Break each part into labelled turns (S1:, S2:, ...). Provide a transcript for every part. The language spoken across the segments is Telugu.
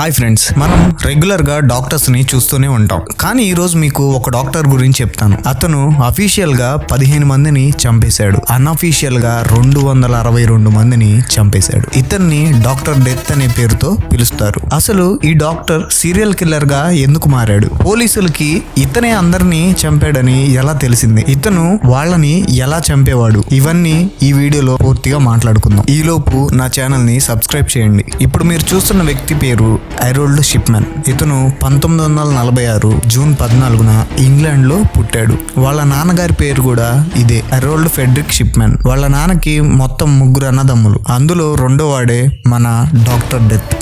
S1: హాయ్ ఫ్రెండ్స్ మనం రెగ్యులర్గా డాక్టర్స్ని చూస్తూనే ఉంటాం. కానీ ఈ రోజు మీకు ఒక డాక్టర్ గురించి చెప్తాను. అతను అఫీషియల్గా పదిహేను మందిని చంపేశాడు. అన్అఫీషియల్గా రెండు వందల అరవై రెండు మందిని చంపేశాడు. ఇతన్ని డాక్టర్ డెత్ అనే పేరుతో పిలుస్తారు. అసలు ఈ డాక్టర్ సీరియల్ కిల్లర్గా ఎందుకు మారాడు? పోలీసులకి ఇతనే అందరినీ చంపాడని ఎలా తెలిసింది? ఇతను వాళ్ళని ఎలా చంపేవాడు? ఇవన్నీ ఈ వీడియోలో పూర్తిగా మాట్లాడుకుందాం. ఈలోపు నా ఛానల్ని సబ్స్క్రైబ్ చేయండి. ఇప్పుడు మీరు చూస్తున్న వ్యక్తి పేరు ఐరోల్డ్ షిప్మెన్ ఇతను పంతొమ్మిది వందల నలభై ఆరు జూన్ పద్నాలుగున ఇంగ్లాండ్లో పుట్టాడు. వాళ్ళ నాన్నగారి పేరు కూడా ఇదే ఐరోల్డ్ ఫెడ్రిక్ షిప్మెన్ వాళ్ళ నాన్నకి మొత్తం ముగ్గురు అన్నదమ్ములు. అందులో రెండో వాడే మన డాక్టర్ డెత్.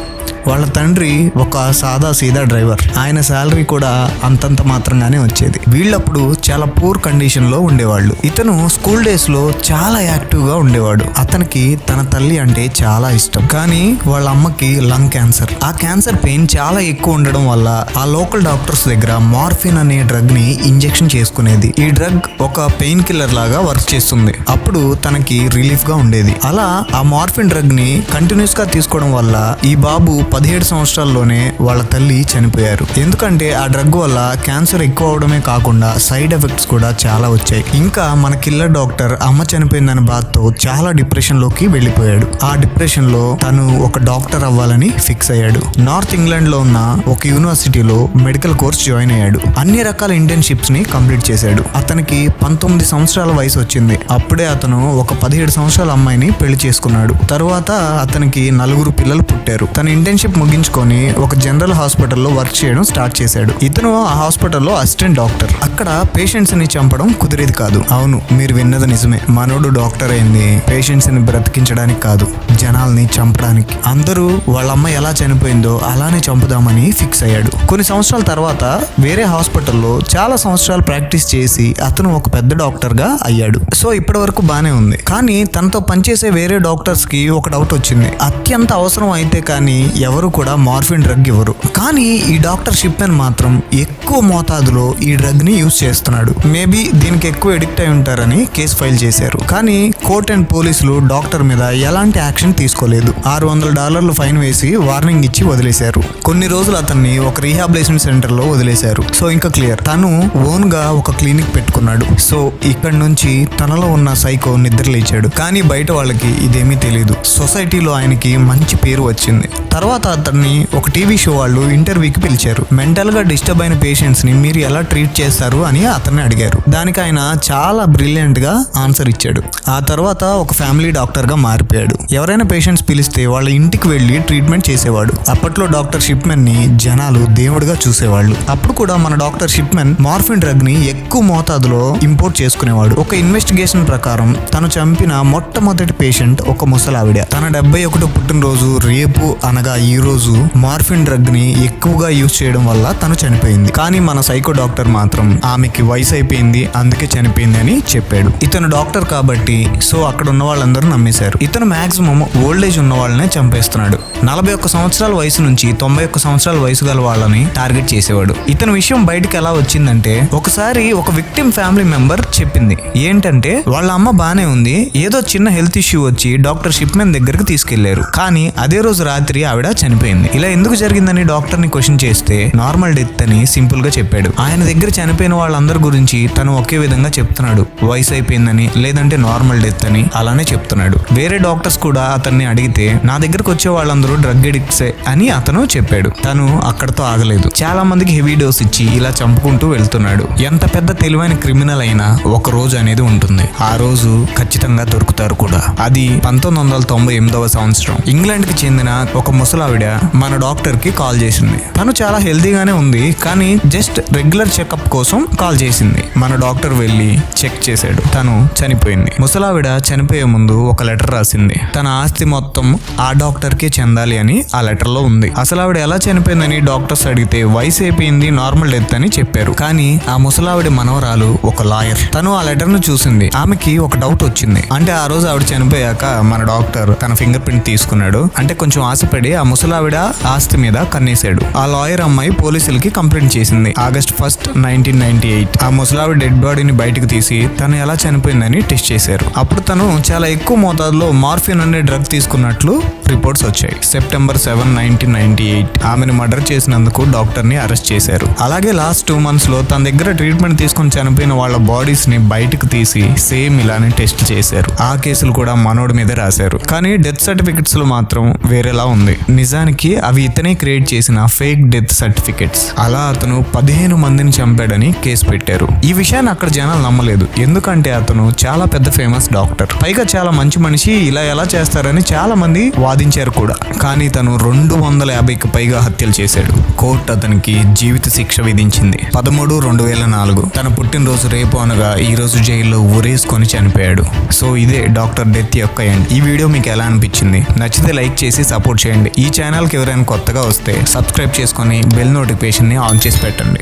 S1: వాళ్ళ తండ్రి ఒక సాదా సీదా డ్రైవర్. ఆయన శాలరీ కూడా అంతంత మాత్రంగానే వచ్చేది. వీళ్ళప్పుడు చాలా పూర్ కండిషన్లో ఉండేవాళ్ళు. ఇతను స్కూల్ డేస్లో చాలా యాక్టివ్గా ఉండేవాడు. అతనికి తన తల్లి అంటే చాలా ఇష్టం. కానీ వాళ్ళ అమ్మకి లంగ్ క్యాన్సర్. ఆ క్యాన్సర్ పెయిన్ చాలా ఎక్కువ ఉండడం వల్ల ఆ లోకల్ డాక్టర్స్ దగ్గర మార్ఫిన్ అనే డ్రగ్ని ఇంజెక్షన్ చేసుకునేది. ఈ డ్రగ్ ఒక పెయిన్ కిల్లర్ లాగా వర్క్ చేస్తుంది. అప్పుడు తనకి రిలీఫ్గా ఉండేది. అలా ఆ మార్ఫిన్ డ్రగ్ని కంటిన్యూస్గా తీసుకోవడం వల్ల ఈ బాబు పదిహేడు సంవత్సరాల్లోనే వాళ్ళ తల్లి చనిపోయారు. ఎందుకంటే ఆ డ్రగ్ వల్ల క్యాన్సర్ ఎక్కువ అవడమే కాకుండా సైడ్ ఎఫెక్ట్స్ కూడా చాలా వచ్చాయి. ఇంకా మన కిల్లర్ డాక్టర్ అమ్మ చనిపోయిందన్న బాధతో చాలా డిప్రెషన్లోకి వెళ్ళిపోయాడు. ఆ డిప్రెషన్లో తను ఒక డాక్టర్ అవ్వాలని ఫిక్స్ అయ్యాడు. నార్త్ ఇంగ్లాండ్లో ఉన్న ఒక యూనివర్సిటీలో మెడికల్ కోర్స్ జాయిన్ అయ్యాడు. అన్ని రకాల ఇంటర్న్షిప్స్ని కంప్లీట్ చేశాడు. అతనికి పంతొమ్మిది సంవత్సరాల వయసు వచ్చింది. అప్పుడే అతను ఒక పదిహేడు సంవత్సరాల అమ్మాయిని పెళ్ళి చేసుకున్నాడు. తరువాత అతనికి నలుగురు పిల్లలు పుట్టారు. తన ఇంటర్న్షిప్ ముగించుకొని ఒక జనరల్ హాస్పిటల్లో వర్క్ చేయడం స్టార్ట్ చేశాడు. ఇతను ఆ హాస్పిటల్లో అసిస్టెంట్ డాక్టర్. అక్కడ పేషెంట్స్ని చంపడం కుదిరేది కాదు. అవును మీరు విన్నది నిజమే. మనోడు డాక్టర్ అయింది. పేషెంట్స్ని బ్రతికించడానికి కాదు జనాల్ని చంపడానికి. అందరూ వాళ్ళమ్మ ఎలా చనిపోయిందో అలానే చంపుదామని ఫిక్స్ అయ్యాడు. కొన్ని సంవత్సరాల తర్వాత వేరే హాస్పిటల్లో చాలా సంవత్సరాలు ప్రాక్టీస్ చేసి అతను ఒక పెద్ద డాక్టర్గా అయ్యాడు. సో ఇప్పటి వరకు బానే ఉంది. కానీ తనతో పనిచేసే వేరే డాక్టర్స్కి ఒక డౌట్ వచ్చింది. అత్యంత అవసరం అయితే కానీ ఎవరు కూడా మార్ఫిన్ డ్రగ్ ఇవ్వరు. కానీ ఈ డాక్టర్ షిప్మెన్ మాత్రం ఎక్కువ మోతాదులో ఈ డ్రగ్ని యూజ్ చేస్తున్నాడు. మేబీ దీనికి ఎక్కువ ఎడిక్ట్ అయి ఉంటారని కేసు ఫైల్ చేశారు. కానీ కోర్ట్ అండ్ పోలీసులు డాక్టర్ మీద ఎలాంటి యాక్షన్ తీసుకోలేదు. ఆరు వందల డాలర్లు ఫైన్ వేసి వార్నింగ్ ఇచ్చి వదిలేశారు. కొన్ని రోజులు అతన్ని ఒక రీహాబిలేషన్ సెంటర్లో వదిలేశారు. సో ఇంకా క్లియర్. తను ఓన్గా ఒక క్లినిక్ పెట్టుకున్నాడు. సో ఇక్కడ నుంచి తనలో ఉన్న సైకో నిద్ర లేచాడు. కానీ బయట వాళ్ళకి ఇదేమీ తెలియదు సొసైటీలో ఆయనకి మంచి పేరు వచ్చింది. తర్వాత అతన్ని ఒక టీవీ షో వాళ్ళు ఇంటర్వ్యూకి పిలిచారు. మెంటల్గా డిస్టర్బ్ అయిన పేషెంట్స్ని మీరు ఎలా ట్రీట్ చేస్తారు అని అతన్ని అడిగారు. దానికి ఆయన చాలా బ్రిలియంట్గా ఆన్సర్ ఇచ్చాడు. ఆ తర్వాత ఒక ఫ్యామిలీ డాక్టర్గా మారిపోయాడు. ఎవరైనా పేషెంట్స్ పిలిస్తే వాళ్ళ ఇంటికి వెళ్ళి ట్రీట్మెంట్ చేసేవాడు. అప్పట్లో డాక్టర్ షిప్మెన్ని జనాలు దేవుడిగా చూసేవాళ్ళు. అప్పుడు కూడా మన డాక్టర్ షిప్మెన్ మార్ఫిన్ డ్రగ్ని ఎక్కువ మోతాదులో ఇంపోర్ట్ చేసుకునేవాడు. ఒక ఇన్వెస్టిగేషన్ ప్రకారం తను చంపిన మొట్టమొదటి పేషెంట్ ఒక ముసలావిడ. తన డెబ్బై ఒకటో పుట్టినరోజు రేపు అనగా ఈ ఈ రోజు మార్ఫిన్ డ్రగ్ని ఎక్కువగా యూజ్ చేయడం వల్ల తను చనిపోయింది. కానీ మన సైకో డాక్టర్ మాత్రం ఆమెకి వయసు అయిపోయింది అందుకే చనిపోయింది అని చెప్పాడు. ఇతను డాక్టర్ కాబట్టి సో అక్కడ ఉన్న వాళ్ళందరూ నమ్మేశారు. ఇతను మాక్సిమం ఓల్డ్ ఏజ్ ఉన్న వాళ్ళనే చంపేస్తున్నాడు. నలభై ఒక్క సంవత్సరాల వయసు నుంచి తొంభై ఒక్క సంవత్సరాల వయసు గల వాళ్ళని టార్గెట్ చేసేవాడు. ఇతని విషయం బయటకు ఎలా వచ్చిందంటే ఒకసారి ఒక విక్టిమ్ ఫ్యామిలీ మెంబర్ చెప్పింది. ఏంటంటే వాళ్ళ అమ్మ బానే ఉంది ఏదో చిన్న హెల్త్ ఇష్యూ వచ్చి డాక్టర్ షిప్మెన్ దగ్గరికి తీసుకెళ్ళారు. కానీ అదే రోజు రాత్రి ఆవిడ చనిపోయింది. ఇలా ఎందుకు జరిగిందని డాక్టర్ని క్వశ్చన్ చేస్తే నార్మల్ డెత్ అని సింపుల్గా చెప్పాడు. ఆయన దగ్గర చనిపోయిన వాళ్ళందరి గురించి తను ఒకే విధంగా చెప్తున్నాడు. వయసు అయిపోయిందని లేదంటే నార్మల్ డెత్ అని అలానే చెప్తున్నాడు. వేరే డాక్టర్స్ కూడా అతన్ని అడిగితే నా దగ్గరకు వచ్చే వాళ్ళందరూ డ్రగ్ ఎడిక్ట్సే అని అతను చెప్పాడు. తను అక్కడతో ఆగలేదు. చాలా మందికి హెవీ డోస్ ఇచ్చి ఇలా చంపుకుంటూ వెళ్తున్నాడు. ఎంత పెద్ద తెలివైన క్రిమినల్ అయినా ఒక రోజు అనేది ఉంటుంది. ఆ రోజు ఖచ్చితంగా దొరుకుతారు కూడా. అది పంతొమ్మిది వందల తొంభై ఎనిమిదవ సంవత్సరం. ఇంగ్లాండ్కి చెందిన ఒక ముసలావిడ మన డాక్టర్కి కాల్ చేసింది. తను చాలా హెల్తీగానే ఉంది కానీ జస్ట్ రెగ్యులర్ చెకప్ కోసం కాల్ చేసింది. మన డాక్టర్ వెళ్ళి చెక్ చేశాడు. తను చనిపోయింది. ముసలావిడ చనిపోయే ముందు ఒక లెటర్ రాసింది. తన ఆస్తి మొత్తం ఆ డాక్టర్కే చెందాలి అని ఆ లెటర్లో ఉంది. అసలు ఆవిడ ఎలా చనిపోయిందని డాక్టర్స్ అడిగితే వయసు అయిపోయింది నార్మల్ డెత్ అని చెప్పారు. కానీ ఆ ముసలావిడ మనవరాలు ఒక లాయర్. తను ఆ లెటర్ను చూసింది. ఆమెకి ఒక డౌట్ వచ్చింది. అంటే ఆ రోజు ఆవిడ చనిపోయాక మన డాక్టర్ తన ఫింగర్ ప్రింట్ తీసుకున్నాడు. అంటే కొంచెం ఆశపడి ఆ ముసలావిడ ఆస్తి మీద కన్నేశాడు. ఆ లాయర్ అమ్మాయి పోలీసులకి కంప్లైంట్ చేసింది. August first nineteen ninety eight. ఆ ముసలావిడ డెడ్ బాడీని బయటకు తీసి తను ఎలా చనిపోయిందని టెస్ట్ చేశారు. అప్పుడు తను చాలా ఎక్కువ మోతాదులో మార్ఫిన్ అనే డ్రగ్ తీసుకున్నట్లు రిపోర్ట్స్ వచ్చాయి. September seven nineteen ninety eight. ఆమెను మర్డర్ చేసినందుకు డాక్టర్ని అరెస్ట్ చేశారు. అలాగే లాస్ట్ టూ మంత్స్లో తన దగ్గర ట్రీట్మెంట్ తీసుకుని చనిపోయిన వాళ్ళ బాడీస్ని బయటకు తీసి సేమ్ ఇలానే టెస్ట్ చేశారు. ఆ కేసులు కూడా మనోడి మీద రాశారు. కానీ డెత్ సర్టిఫికెట్స్లో మాత్రం వేరేలా ఉంది. నిజానికి అవి ఇతనే క్రియేట్ చేసిన ఫేక్ డెత్ సర్టిఫికెట్స్. అలా అతను పదిహేను మందిని చంపాడని కేసు పెట్టారు. ఈ విషయాన్ని అక్కడ జనాలు నమ్మలేదు. ఎందుకంటే అతను చాలా పెద్ద ఫేమస్ డాక్టర్. పైగా చాలా మంచి మనిషి ఇలా ఎలా చేస్తారని చాలా మంది వాదించారు కూడా. కానీ తను రెండు వందల యాభైకి పైగా హత్యలు చేశాడు. కోర్టు అతనికి జీవిత శిక్ష విధించింది. పదమూడు రెండు వేల నాలుగు. తన పుట్టినరోజు రేపు అనగా ఈ రోజు జైల్లో ఊరేసుకొని చనిపోయాడు. సో ఇదే డాక్టర్ డెత్ యొక్క ఎండ్. ఈ వీడియో మీకు ఎలా అనిపించింది? నచ్చితే లైక్ చేసి సపోర్ట్ చేయండి. ఈ ఛానల్కి ఎవరైనా కొత్తగా వస్తే సబ్స్క్రైబ్ చేసుకొని బెల్ నోటిఫికేషన్ని ఆన్ చేసి పెట్టండి.